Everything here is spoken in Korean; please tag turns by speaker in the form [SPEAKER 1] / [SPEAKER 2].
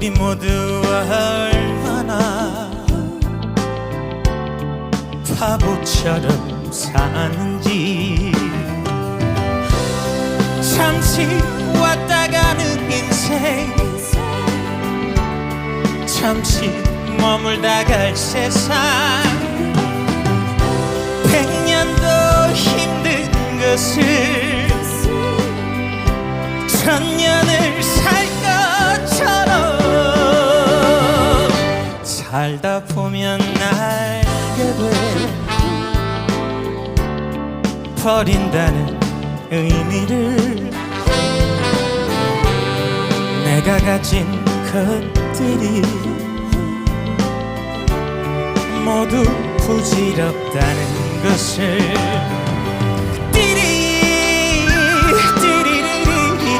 [SPEAKER 1] 우리 모두 얼마나 바보처럼 사는지 잠시 왔다 가는 인생 잠시 머물다 갈 세상 백년도 힘든 것을 천년을 살 살다 보면 알게 돼. 버린다는 의미를 내가 가진 것들이 모두 부질없다는 것을